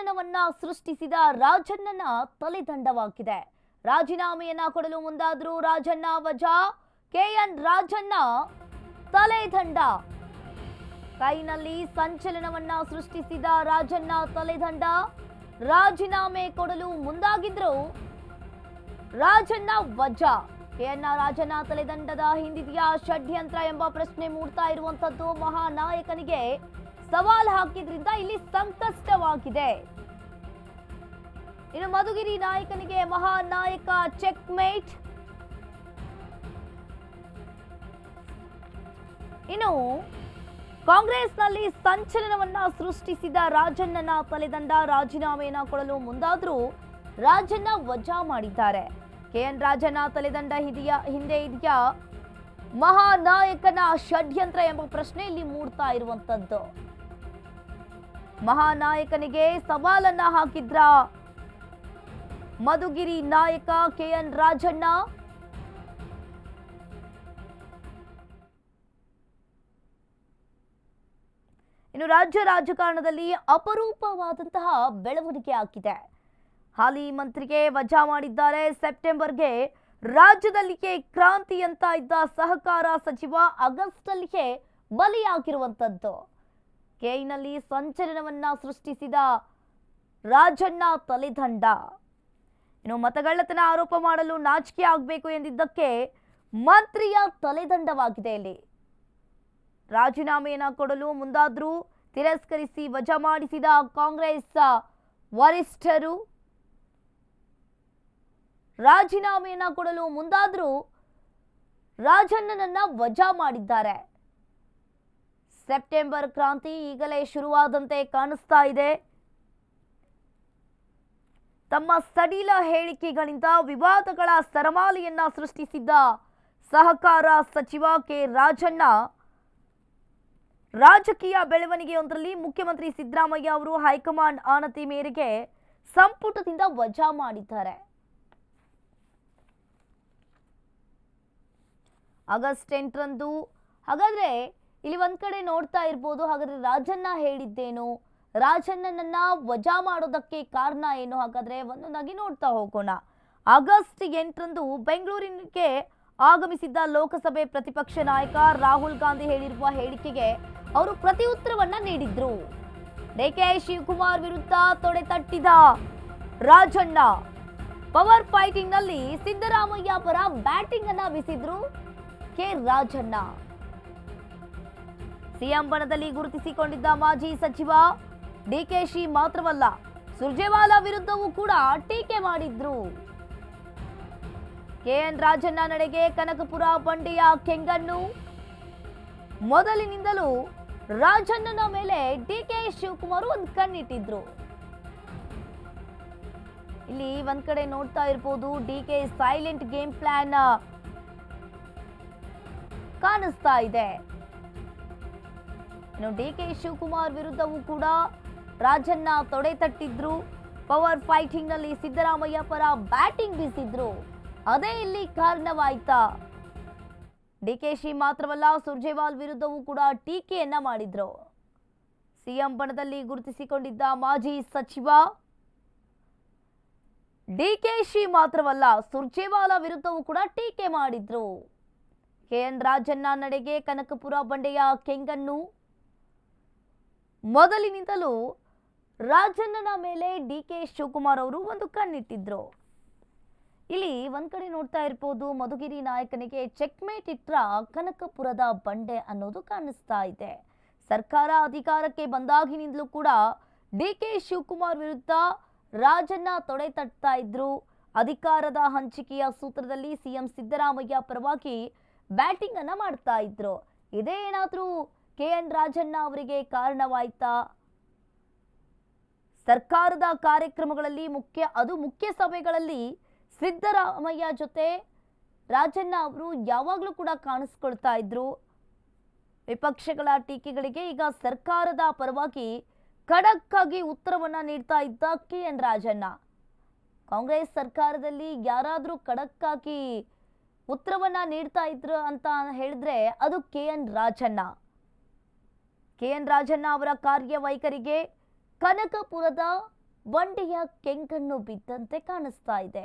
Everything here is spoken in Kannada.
ಸಂಚಲನವನ್ನ ಸೃಷ್ಟಿಸಿದ ರಾಜಣ್ಣನ ತಲೆದಂಡವಾಗಿದೆ. ರಾಜೀನಾಮೆಯನ್ನ ಕೊಡಲು ಮುಂದಾದ್ರು ರಾಜಣ್ಣ ವಜಾ, ಕೆಎನ್ ರಾಜಣ್ಣ ತಲೆದಂಡ. ಕೈನಲ್ಲಿ ಸಂಚಲನವನ್ನ ಸೃಷ್ಟಿಸಿದ ರಾಜಣ್ಣ ತಲೆದಂಡ. ರಾಜೀನಾಮೆ ಕೊಡಲು ಮುಂದಾಗಿದ್ರು ರಾಜಣ್ಣ ವಜಾ, ಕೆಎನ್ ರಾಜಣ್ಣ ತಲೆದಂಡದ ಹಿಂದಿದೆಯಾ ಷಡ್ಯಂತ್ರ ಎಂಬ ಪ್ರಶ್ನೆ ಮೂಡ್ತಾ ಇರುವಂತದ್ದು ಮಹಾನಾಯಕನಿಗೆ. ಸವಾಲ್ ಹಾಕಿದ್ರಿಂದ ಇಲ್ಲಿ ಸಂಕಷ್ಟವಾಗಿದೆ. ಇನ್ನು ಮಧುಗಿರಿ ನಾಯಕನಿಗೆ ಮಹಾನಾಯಕ ಚೆಕ್ ಮೇಟ್ ಇನ್ನು ಕಾಂಗ್ರೆಸ್ನಲ್ಲಿ ಸಂಚಲನವನ್ನ ಸೃಷ್ಟಿಸಿದ ರಾಜಣ್ಣನ ತಲೆದಂಡ ರಾಜೀನಾಮೆಯನ್ನ ಕೊಡಲು ಮುಂದಾದ್ರೂ ರಾಜಣ್ಣ ವಜಾ ಮಾಡಿದ್ದಾರೆ. ಕೆಎನ್ ರಾಜಣ್ಣ ತಲೆದಂಡ ಹಿಂದೆಯ ಹಿಂದೆ ಇದೆಯಾ ಮಹಾನಾಯಕನ ಷಡ್ಯಂತ್ರ ಎಂಬ ಪ್ರಶ್ನೆ ಇಲ್ಲಿ ಮೂಡ್ತಾ ಇರುವಂತದ್ದು. ಮಹಾನಾಯಕನಿಗೆ ಸವಾಲನ್ನ ಹಾಕಿದ್ರ? ಮಧುಗಿರಿ ನಾಯಕ ಕೆಎನ್ ರಾಜಣ್ಣ. ಇನ್ನು ರಾಜ್ಯ ರಾಜಕಾರಣದಲ್ಲಿ ಅಪರೂಪವಾದಂತಹ ಬೆಳವಣಿಗೆ ಆಗಿದೆ. ಹಾಲಿ ಮಂತ್ರಿಗೆ ವಜಾ ಮಾಡಿದ್ದಾರೆ. ಸೆಪ್ಟೆಂಬರ್ಗೆ ರಾಜ್ಯದಲ್ಲಿಯೇ ಕ್ರಾಂತಿ ಅಂತ ಇದ್ದ ಸಹಕಾರ ಸಚಿವ ಆಗಸ್ಟ್ ಅಲ್ಲಿಯೇ ಕೇಯ್ನಲ್ಲಿ ಸಂಚಲನವನ್ನ ಸೃಷ್ಟಿಸಿದ ರಾಜಣ್ಣ ತಲೆದಂಡ. ಇನ್ನು ಮತಗಳ್ಳತನ ಆರೋಪ ಮಾಡಲು ನಾಚಿಕೆ ಆಗಬೇಕು ಎಂದಿದ್ದಕ್ಕೆ ಮಂತ್ರಿಯ ತಲೆದಂಡವಾಗಿದೆ ಇಲ್ಲಿ. ರಾಜೀನಾಮೆಯನ್ನು ಕೊಡಲು ಮುಂದಾದರೂ ತಿರಸ್ಕರಿಸಿ ವಜಾ ಮಾಡಿಸಿದ ಕಾಂಗ್ರೆಸ್ ವರಿಷ್ಠರು ರಾಜೀನಾಮೆಯನ್ನು ಕೊಡಲು ಮುಂದಾದರೂ ರಾಜಣ್ಣನನ್ನ ವಜಾ ಮಾಡಿದ್ದಾರೆ. ಸೆಪ್ಟೆಂಬರ್ ಕ್ರಾಂತಿ ಈಗಲೇ ಶುರುವಾದಂತೆ ಕಾಣಿಸ್ತಾ ಇದೆ. ತಮ್ಮ ಸಡಿಲ ಹೇಳಿಕೆಗಳಿಂದ ವಿವಾದಗಳ ಸರಮಾಲೆಯನ್ನ ಸೃಷ್ಟಿಸಿದ್ದ ಸಹಕಾರ ಸಚಿವ ಕೆ ರಾಜಣ್ಣ, ರಾಜಕೀಯ ಬೆಳವಣಿಗೆಯೊಂದರಲ್ಲಿ ಮುಖ್ಯಮಂತ್ರಿ ಸಿದ್ದರಾಮಯ್ಯ ಅವರು ಹೈಕಮಾಂಡ್ ಆನತಿ ಮೇರೆಗೆ ಸಂಪುಟದಿಂದ ವಜಾ ಮಾಡಿದ್ದಾರೆ. ಆಗಸ್ಟ್ ಎಂಟರಂದು ಹಾಗಾದ್ರೆ ಇಲ್ಲಿ ಒಂದ್ ಕಡೆ ನೋಡ್ತಾ ಇರ್ಬೋದು, ಹಾಗಾದ್ರೆ ರಾಜಣ್ಣ ಹೇಳಿದ್ದೇನು? ರಾಜಣ್ಣನನ್ನ ವಜಾ ಮಾಡೋದಕ್ಕೆ ಕಾರಣ ಏನು? ಹಾಗಾದ್ರೆ ಒಂದೊಂದಾಗಿ ನೋಡ್ತಾ ಹೋಗೋಣ. ಆಗಸ್ಟ್ ಎಂಟರಂದು ಬೆಂಗಳೂರಿನಕ್ಕೆ ಆಗಮಿಸಿದ್ದ ಲೋಕಸಭೆ ಪ್ರತಿಪಕ್ಷ ನಾಯಕ ರಾಹುಲ್ ಗಾಂಧಿ ಹೇಳಿರುವ ಹೇಳಿಕೆಗೆ ಅವರು ಪ್ರತಿ ಉತ್ತರವನ್ನ ನೀಡಿದ್ರು. ಡಿಕೆ ಶಿವಕುಮಾರ್ ವಿರುದ್ಧ ತೊಡೆ ತಟ್ಟಿದ ರಾಜಣ್ಣ, ಪವರ್ ಫೈಟಿಂಗ್ನಲ್ಲಿ ಸಿದ್ದರಾಮಯ್ಯ ಪರ ಬ್ಯಾಟಿಂಗ್ ಅನ್ನ ಬಿಸಿದ್ರು ಕೆ ರಾಜಣ್ಣ. ಸಿಎಂ ಬಣದಲ್ಲಿ ಗುರುತಿಸಿಕೊಂಡಿದ್ದ ಮಾಜಿ ಸಚಿವ ಡಿಕೆಶಿ ಮಾತ್ರವಲ್ಲ, ಸುರ್ಜೇವಾಲಾ ವಿರುದ್ಧವೂ ಕೂಡ ಟೀಕೆ ಮಾಡಿದ್ರು. ಕೆಎನ್ ರಾಜಣ್ಣ ನಡೆಗೆ ಕನಕಪುರ, ಬಂಡೆಯ ಕೆಂಗಣ್ಣು. ಮೊದಲಿನಿಂದಲೂ ರಾಜಣ್ಣನ ಮೇಲೆ ಡಿಕೆ ಶಿವಕುಮಾರ್ ಒಂದು ಕಣ್ಣಿಟ್ಟಿದ್ರು. ಇಲ್ಲಿ ಒಂದ್ ಕಡೆ ನೋಡ್ತಾ ಇರ್ಬೋದು ಡಿಕೆ ಸೈಲೆಂಟ್ ಗೇಮ್ ಪ್ಲಾನ್ ಕಾಣಿಸ್ತಾ ಇದೆ. ಇನ್ನು ಡಿ ಕೆ ಶಿವಕುಮಾರ್ ವಿರುದ್ಧವೂ ಕೂಡ ರಾಜನ್ನ ತೊಡೆ ತಟ್ಟಿದ್ರು. ಪವರ್ ಫೈಟಿಂಗ್ನಲ್ಲಿ ಸಿದ್ದರಾಮಯ್ಯ ಪರ ಬ್ಯಾಟಿಂಗ್ ಬೀಸಿದ್ರು. ಅದೇ ಇಲ್ಲಿ ಕಾರಣವಾಯ್ತಾ? ಡಿಕೆಶಿ ಮಾತ್ರವಲ್ಲ, ಸುರ್ಜೇವಾಲ್ ವಿರುದ್ಧವೂ ಕೂಡ ಟೀಕೆಯನ್ನ ಮಾಡಿದ್ರು. ಸಿಎಂ ಬಣದಲ್ಲಿ ಗುರುತಿಸಿಕೊಂಡಿದ್ದ ಮಾಜಿ ಸಚಿವ ಶಿ ಮಾತ್ರವಲ್ಲ, ಸುರ್ಜೇವಾಲ ವಿರುದ್ಧವೂ ಕೂಡ ಟೀಕೆ ಮಾಡಿದ್ರು. ಕೆಎನ್ ರಾಜಣ್ಣ ನಡೆಗೆ ಕನಕಪುರ ಬಂಡೆಯ ಕೆಂಗಣ್ಣು ಮೊದಲಿನಿಂದಲೂ ರಾಜಣ್ಣನ ಮೇಲೆ ಡಿ ಕೆ ಶಿವಕುಮಾರ್ ಅವರು ಒಂದು ಕಣ್ಣಿಟ್ಟಿದ್ರು. ಇಲ್ಲಿ ಒಂದ್ ಕಡೆ ನೋಡ್ತಾ ಇರ್ಬೋದು, ಮಧುಗಿರಿ ನಾಯಕನಿಗೆ ಚೆಕ್ಮೇಟ್ ಇಟ್ರ ಕನಕಪುರದ ಬಂಡೆ ಅನ್ನೋದು ಕಾಣಿಸ್ತಾ ಇದೆ. ಸರ್ಕಾರ ಅಧಿಕಾರಕ್ಕೆ ಬಂದಾಗಿನಿಂದಲೂ ಕೂಡ ಡಿ ಕೆ ಶಿವಕುಮಾರ್ ವಿರುದ್ಧ ರಾಜಣ್ಣ ತೊಡೆ ತಟ್ತಾ ಇದ್ರು. ಅಧಿಕಾರದ ಹಂಚಿಕೆಯ ಸೂತ್ರದಲ್ಲಿ ಸಿಎಂ ಸಿದ್ದರಾಮಯ್ಯ ಪರವಾಗಿ ಬ್ಯಾಟಿಂಗ್ ಅನ್ನ ಮಾಡ್ತಾ ಇದ್ರು. ಇದೇ ಏನಾದ್ರೂ ಕೆ ಎನ್ ರಾಜಣ್ಣ ಅವರಿಗೆ ಕಾರಣವಾಯ್ತಾ. ಸರ್ಕಾರದ ಕಾರ್ಯಕ್ರಮಗಳಲ್ಲಿ ಮುಖ್ಯ, ಅದು ಮುಖ್ಯ ಸಭೆಗಳಲ್ಲಿ ಸಿದ್ದರಾಮಯ್ಯ ಜೊತೆ ರಾಜಣ್ಣ ಅವರು ಯಾವಾಗಲೂ ಕೂಡ ಕಾಣಿಸ್ಕೊಳ್ತಾ ಇದ್ರು. ವಿಪಕ್ಷಗಳ ಟೀಕೆಗಳಿಗೆ ಈಗ ಸರ್ಕಾರದ ಪರವಾಗಿ ಖಡಕ್ ಆಗಿ ಉತ್ತರವನ್ನ ನೀಡ್ತಾ ಇದ್ದ ಕೆ ಎನ್ ರಾಜಣ್ಣ. ಕಾಂಗ್ರೆಸ್ ಸರ್ಕಾರದಲ್ಲಿ ಯಾರಾದರೂ ಖಡಕ್ ಆಗಿ ಉತ್ತರವನ್ನ ನೀಡ್ತಾ ಇದ್ರು ಅಂತ ಹೇಳಿದ್ರೆ ಅದು K N Rajanna. K N Rajanna ಅವರ ಕಾರ್ಯವೈಖರಿಗೆ ಕನಕಪುರದ ಬಂಡೆಯ ಕೆಂಕಣ್ಣು ಬಿದ್ದಂತೆ ಕಾಣಿಸ್ತಾ ಇದೆ.